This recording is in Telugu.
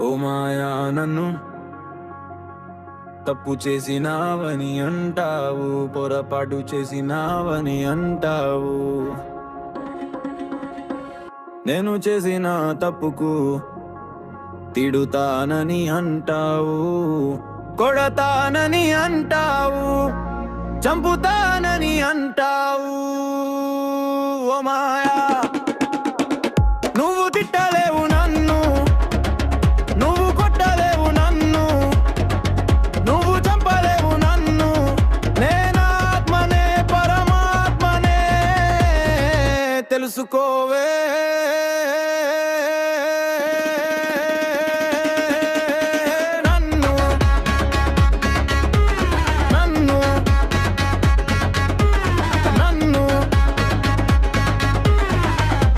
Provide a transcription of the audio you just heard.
ఓ మాయా నన్ను తప్పు చేసినావని అంటావు పొరపాటు చేసినావని అంటావు. నేను చేసిన తప్పుకు తిడుతానని అంటావు కొడతానని అంటావు చంపుతానని అంటావు. ఓ మాయా తెలుసుకోవే